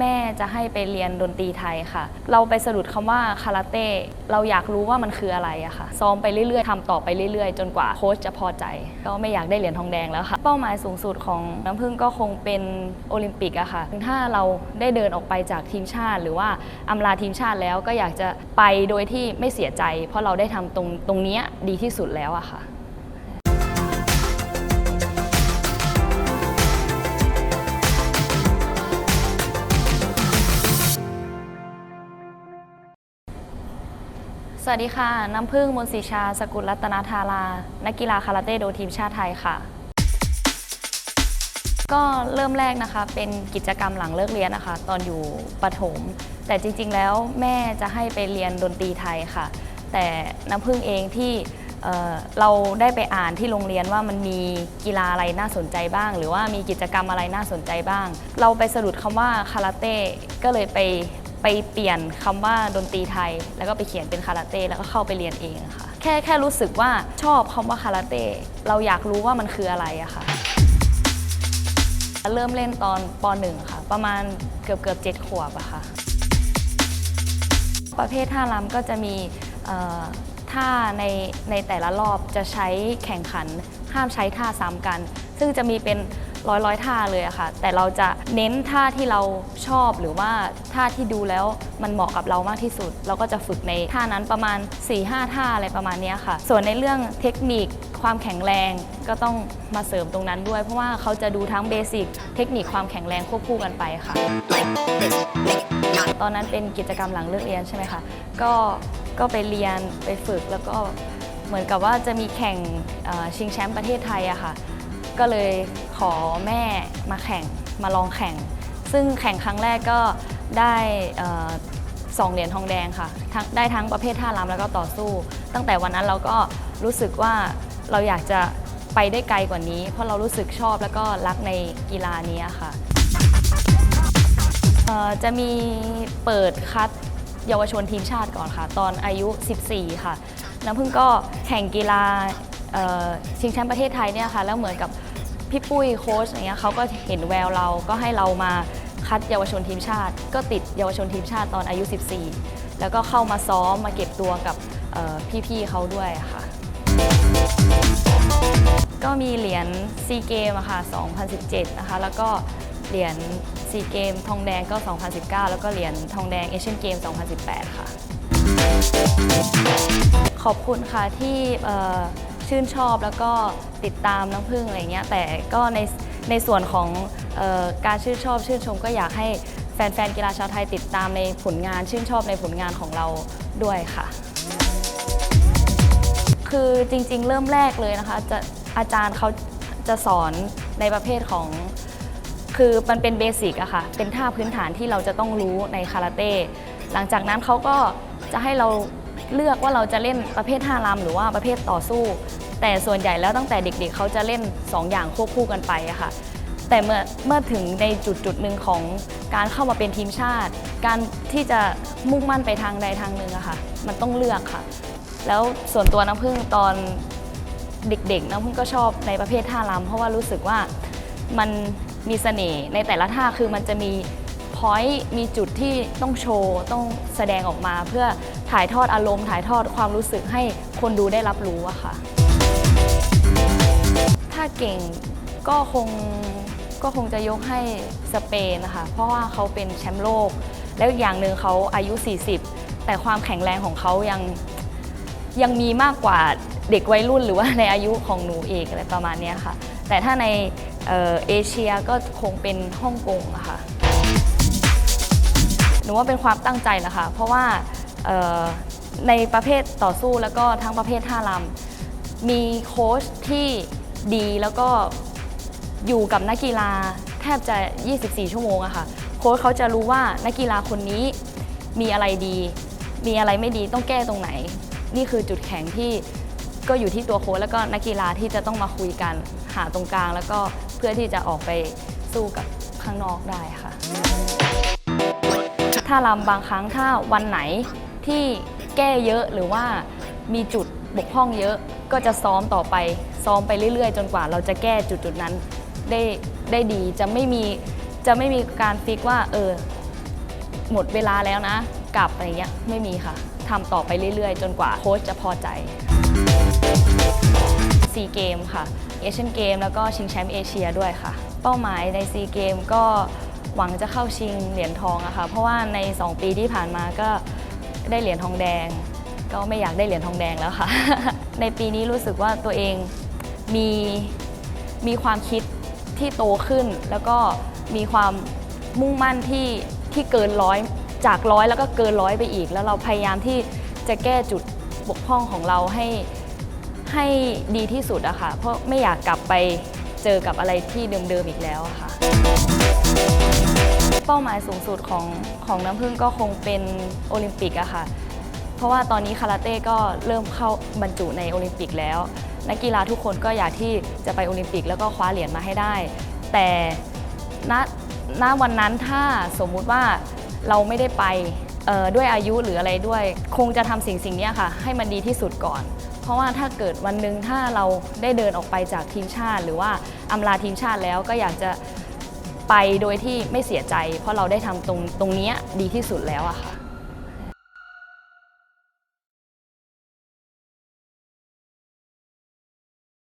แม่จะให้ไปเรียนดนตรีไทยค่ะ เราไปสะดุดคำว่าคาราเต้ เราอยากรู้ว่ามันคืออะไรอะค่ะ ซ้อมไปเรื่อยๆทำต่อไปเรื่อยๆ จนกว่าโค้ชจะพอใจ ก็ไม่อยากได้เหรียญทองแดงแล้วค่ะ เป้าหมายสูงสุดของน้ำพึ่งก็คงเป็นโอลิมปิกอะค่ะ ถ้าเราได้เดินออกไปจากทีมชาติ หรือว่าอำลาทีมชาติแล้วก็อยากจะไปโดยที่ไม่เสียใจ เพราะเราได้ทำตรงตรงนี้ดีที่สุดแล้วอะค่ะ สวัสดีค่ะ น้ำพึ่งมนศรีชา สกุลรัตนาธารา นักกีฬาคาราเต้โดทีมชาติไทยค่ะ ก็เริ่มแรกนะคะ เป็นกิจกรรมหลังเลิกเรียนนะคะ ตอนอยู่ประถม แต่จริงๆแล้วแม่จะให้ไปเรียนดนตรีไทยค่ะ แต่น้ำพึ่งเองที่เเราได้ไปอ่านที่โรงเรียนว่ามันมีกีฬาอะไรน่าสนใจบ้าง หรือว่ามีกิจกรรมอะไรน่าสนใจบ้าง เราไปสะดุดคำว่าคาราเต้ก็เลยไป ไปเปลี่ยนคำว่าดนตรีไทย แล้วก็ไปเขียนเป็นคาราเต้แล้วก็เข้าไปเรียนเองค่ะ แค่แค่รู้สึกว่าชอบคำว่าคาราเต้เราอยากรู้ว่ามันคืออะไรอะค่ะ เริ่มเล่นตอนป .1 ค่ะ ประมาณเกือบเกือบเจ็ดขวบอะค่ะ ประเภทท่ารำก็จะมี ท่าในในแต่ละรอบจะใช้แข่งขัน ห้ามใช้ท่าซ้ำกัน ซึ่งจะมีเป็นร้อยร้อยท่าเลยอะค่ะ แต่เราจะเน้นท่าที่เราชอบหรือว่าท่าที่ดูแล้วมันเหมาะกับเรามากที่สุด เราก็จะฝึกในท่านั้นประมาณ 4-5 ท่าอะไรประมาณนี้ค่ะ ส่วนในเรื่องเทคนิคความแข็งแรงก็ต้องมาเสริมตรงนั้นด้วย เพราะว่าเขาจะดูทั้งเบสิกเทคนิคความแข็งแรงควบคู่กันไปค่ะ ตอนนั้นเป็นกิจกรรมหลังเลิกเรียนใช่ไหมคะก็ ก็ไปเรียนไปฝึกแล้วก็เหมือนกับว่าจะมีแข่งชิงแชมป์ประเทศไทยอะค่ะ ก็เลยขอแม่มาแข่งมาลองแข่ง ซึ่งแข่งครั้งแรกก็ได้สองเหรียญทองแดงค่ะ ได้ทั้งประเภทท่ารำแล้วก็ต่อสู้ ตั้งแต่วันนั้นเราก็รู้สึกว่าเราอยากจะไปได้ไกลกว่านี้ เพราะเรารู้สึกชอบแล้วก็รักในกีฬานี้ค่ะจะมีเปิดคัด เยาวชนทีมชาติก่อนค่ะ ตอนอายุ 14 ค่ะ น้ำพึ่งก็แข่งกีฬาชิงแชมป์ประเทศไทยเนี่ยค่ะ แล้วเหมือนกับพี่ปุ้ยโค้ชอย่างเงี้ยเขาก็เห็นแววเราก็ให้เรามาคัดเยาวชนทีมชาติ ก็ติดเยาวชนทีมชาติตอนอายุ 14 แล้วก็เข้ามาซ้อมมาเก็บตัวกับพี่ๆเขาด้วยค่ะ ก็มีเหรียญซีเกมอะค่ะ 2017 นะคะ แล้วก็ เหรียญซีเกมทองแดงก็ 2019 แล้วก็เหรียญทองแดงเอเชียนเกม 2018 ค่ะ ขอบคุณค่ะที่ชื่นชอบแล้วก็ติดตามน้ำพึ่งอะไรเงี้ยแต่ก็ในในส่วนของออการชื่นชอบชื่นชมก็อยากให้แฟนๆกีฬาชาวไทยติดตามในผลงานชื่นชอบในผลงานของเราด้วยค่ะ คือจริงๆ เริ่มแรกเลยนะคะจะอาจารย์เขาจะสอนในประเภทของ คือมันเป็นเบสิกอะค่ะ เป็นท่าพื้นฐานที่เราจะต้องรู้ในคาราเต้ หลังจากนั้นเขาก็จะให้เราเลือกว่าเราจะเล่นประเภทท่ารำหรือว่าประเภทต่อสู้ แต่ส่วนใหญ่แล้วตั้งแต่เด็กๆเขาจะเล่น 2 อย่างควบคู่กันไปอะค่ะ แต่เมื่อเมื่อถึงในจุดจุดหนึ่งของการเข้ามาเป็นทีมชาติ การที่จะมุ่งมั่นไปทางใดทางหนึ่งอะค่ะ มันต้องเลือกค่ะ แล้วส่วนตัวน้ำพึ่งตอนเด็กๆน้ำพึ่งก็ชอบในประเภทท่ารำเพราะว่ารู้สึกว่ามัน มีเสน่ห์ในแต่ละท่าคือมันจะมีพอยต์มีจุดที่ต้องโชว์ ต้องแสดงออกมา เพื่อถ่ายทอดอารมณ์ถ่ายทอดความรู้สึกให้คนดูได้รับรู้อะค่ะ ถ้าเก่งก็คงก็คงจะยกให้สเปนนะคะ เพราะว่าเขาเป็นแชมป์โลก แล้วอีกอย่างหนึ่งเขาอายุ 40 แต่ความแข็งแรงของเขายังยังมีมากกว่าเด็กวัยรุ่นหรือว่าในอายุของหนูเองอะไรประมาณนี้ค่ะ แต่ถ้าใน เอเชียก็คงเป็นฮ่องกงอะค่ะหนูว่าเป็นความตั้งใจแหละค่ะ เพราะว่าในประเภทต่อสู้แล้วก็ทั้งประเภทท่ารำมีโค้ชที่ดีแล้วก็อยู่กับนักกีฬาแทบจะ 24 ชั่วโมงอะค่ะ โค้ชเขาจะรู้ว่านักกีฬาคนนี้มีอะไรดี มีอะไรไม่ดีต้องแก้ตรงไหน นี่คือจุดแข็งที่ก็อยู่ที่ตัวโค้ชแล้วก็นักกีฬาที่จะต้องมาคุยกันหาตรงกลาง แล้วก็ พื่อที่จะออกไปสู้กับข้างนอกได้ค่ะ ถ้าลำบางครั้งถ้าวันไหนที่แก้เยอะหรือว่ามีจุดบกพร่องเยอะก็จะซ้อมต่อไปซ้อมไปเรื่อย ๆ จนกว่าเราจะแก้จุดๆนั้นได้ได้ดีจะไม่มีจะไม่มีการฟิกว่าเออหมดเวลาแล้วนะ กลับอะไรเงี้ยไม่มีค่ะทำต่อไปเรื่อย ๆ จนกว่าโค้ชจะพอใจซีเกมค่ะ เอเชียนเกมแล้วก็ชิงแชมป์เอเชียด้วยค่ะ เป้าหมายในซีเกมก็หวังจะเข้าชิงเหรียญทองอะค่ะเพราะว่าใน 2 ปีที่ผ่านมาก็ได้เหรียญทองแดง ก็ไม่อยากได้เหรียญทองแดงแล้วค่ะ ในปีนี้รู้สึกว่าตัวเองมีมีความคิดที่โตขึ้น แล้วก็มีความมุ่งมั่นที่ที่เกินร้อยจากร้อยแล้วก็เกินร้อยไปอีก แล้วเราพยายามที่จะแก้จุดบกพร่องของเราให้ ให้ดีที่สุดอะค่ะ เพราะไม่อยากกลับไปเจอกับอะไรที่เดิมๆอีกแล้วอะค่ะ เป้าหมายสูงสุดของของน้ำพึ่งก็คงเป็นโอลิมปิกอะค่ะ เพราะว่าตอนนี้คาราเต้ก็เริ่มเข้าบรรจุในโอลิมปิกแล้ว นักกีฬาทุกคนก็อยากที่จะไปโอลิมปิกแล้วก็คว้าเหรียญมาให้ได้ แต่ณณวันนั้นถ้าสมมุติว่าเราไม่ได้ไปด้วยอายุหรืออะไรด้วย คงจะทำสิ่งสิ่งนี้ค่ะ ให้มันดีที่สุดก่อน เพราะว่าถ้าเกิดวันหนึ่งถ้าเราได้เดินออกไปจากทีมชาติ หรือว่าอำลาทีมชาติแล้วก็อยากจะไปโดยที่ไม่เสียใจ เพราะเราได้ทำตรงตรงนี้ดีที่สุดแล้วอะค่ะ